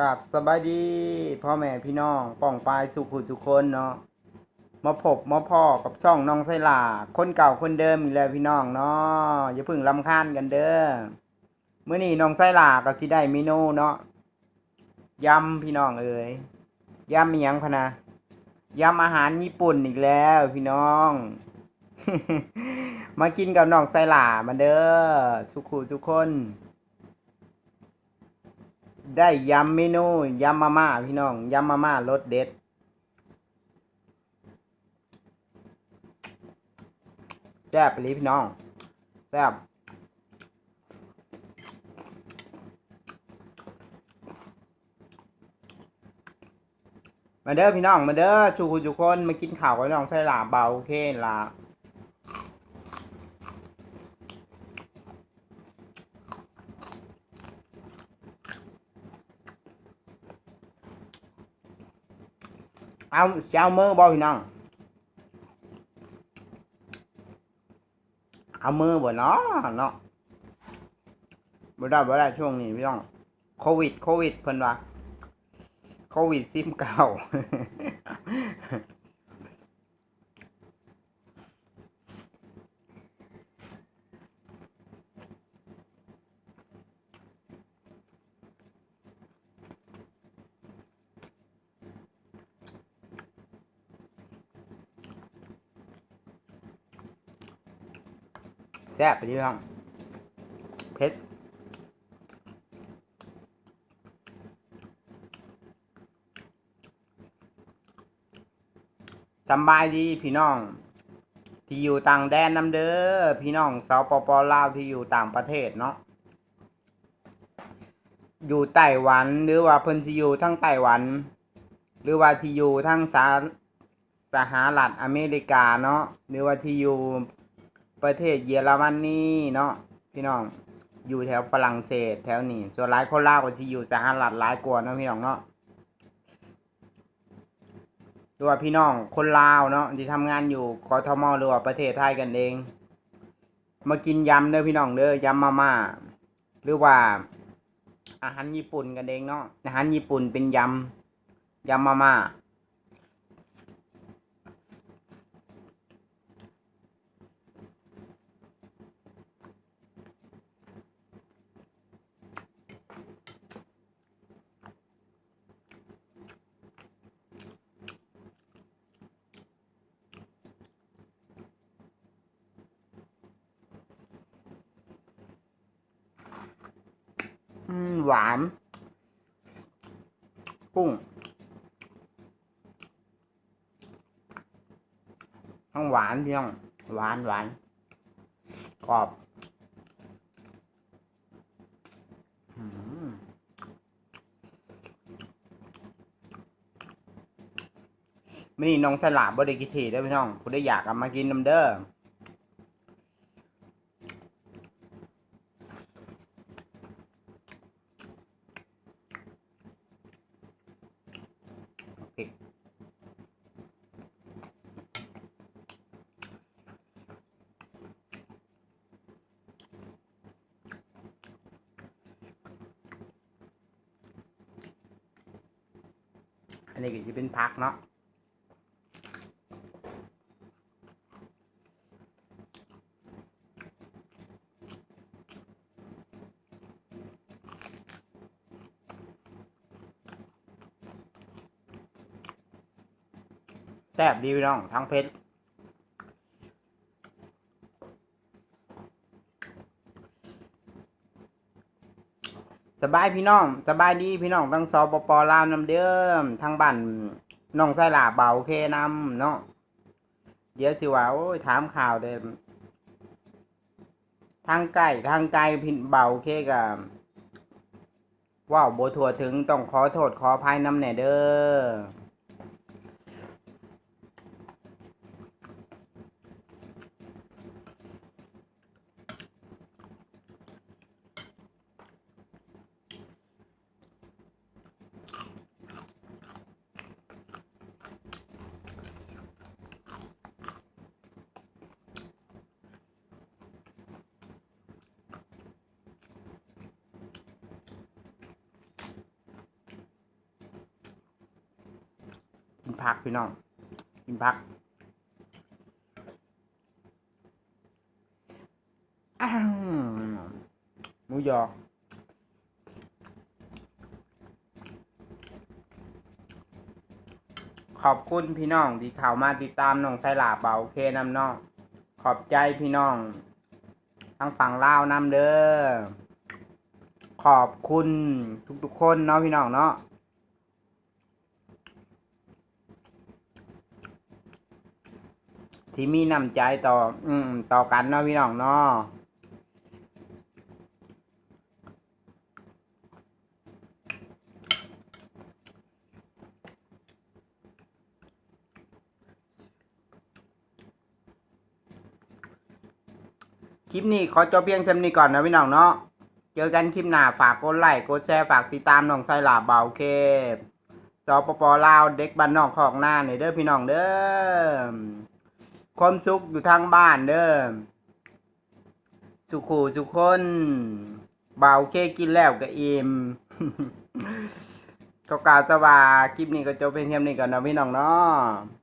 กับสบายดีพ่อแม่พี่น้องป้องปายสุขุทุกคนเนาะมาพบมาพ่อกับช่องน้องไซลาคนเก่าคนเดิมอีกแล้วพี่น้องเนาะอย่าพึ่งลำคาญกันเด้อเมื้อนี้น้องไซลาก็สิได้เมนูเนาะยำพี่น้องเอ้ยยำมียังพะนะยำอาหารญี่ปุ่นอีกแล้วพี่น้อง มากินกับน้องไซลามาเด้อสุขุทุกคน ได้ยำเมนูยำมาม่าพี่น้องยำมาม่ารสเด็ด แซ่บไปเลยพี่น้อง แซ่บมาเด้อพี่น้องมาเด้อชูคุณทุกคนมากินข้าวกับน้องไส้หลาเบาโอเคหล่ะ เอาเจ้ามือบ่พี่น้องเอามือบ่เนาะเนาะบ่ได้บ่ได้ช่วงนี้พี่น้องโควิดโควิดเพิ่นว่าโควิดซิมเก่า แซ่บไปดีพี่น้องเผ็ดสบายดีพี่น้อง ที่อยู่ต่างแดนน้ำเด้อพี่น้องสปปลาวที่อยู่ต่างประเทศเนาะอยู่ไต้หวันหรือว่าเพิ่นสิอยู่ทั้งไต้หวัน หรือว่าที่อยู่ทั้งสาสหรัฐอเมริกาเนาะหรือว่าที่อยู่ ประเทศเยอรมนีเนาะพี่น้องอยู่แถวฝรั่งเศส แถวนี้ส่วนหลายคนลาวก็สิอยู่สหรัฐหลายกว่าเนาะพี่น้องเนาะหรือว่าพี่น้องคนลาวเนาะที่ทำงานอยู่กทมหรือว่าประเทศไทยกันเอง มากินยำเด้อพี่น้องเด้อยำมาม่าหรือว่า อาหารญี่ปุ่นกันเองเนาะอาหารญี่ปุ่นเป็นยำยำมาม่า อืม หวานกุ้งทั้งหวานเพี่องหวานหวานกรอบมไม่นี่น้องสลาบบริกิทีได้อพี่น้องผู้ได้อยากกลับมากินน้ำเด้อ อันนี้ก็จะเป็นพักเนาะแซ่บดีพี่น้องทั้งเพชร สบายพี่น้องสบายดีพี่น้องทั้งสปปลาวนำเดิมทางบ้านน้องไส้หลาเบาเคนำเนาะเดี๋ยวสิว่าโอ้ยถามข่าวเดิมทางไกลทางไกลพินเบาเคกับว้าวโบทัวถึงต้องขอโทษขออภัยนำแหน่เด้อ ผักพี่น้อง กินผัก หมูยอขอบคุณพี่น้องที่เข้ามาติดตามน้องไซลาเบาเคนำน้อง ขอบใจพี่น้องทั้งฝั่งลาวนำเด้อขอบคุณทุกๆคนเนาะพี่น้องเนาะ ที่มีน้ำใจต่อ อืมต่อกันเนาะพี่น้องเนาะคลิปนี้ขอจบเพียงเท่านี้ก่อนนะพี่น้องเนาะ เจอกันคลิปหน้าฝากกดไลค์กดแชร์ฝากติดตามน้องชายหลาเบาเคบสปปลาวเด็กบ้านนอกขอกหน้าเนี่อยเด้อพี่น้องเด้อ ความสุขอยู่ทางบ้านเด้อสุขูสุขคนเบาเคกินแล้วก็อิ่มก็กล่าวจะว่าคลิปนี้ก็จบเพียงเท่านี้ก่อนนะพี่น้องเนาะ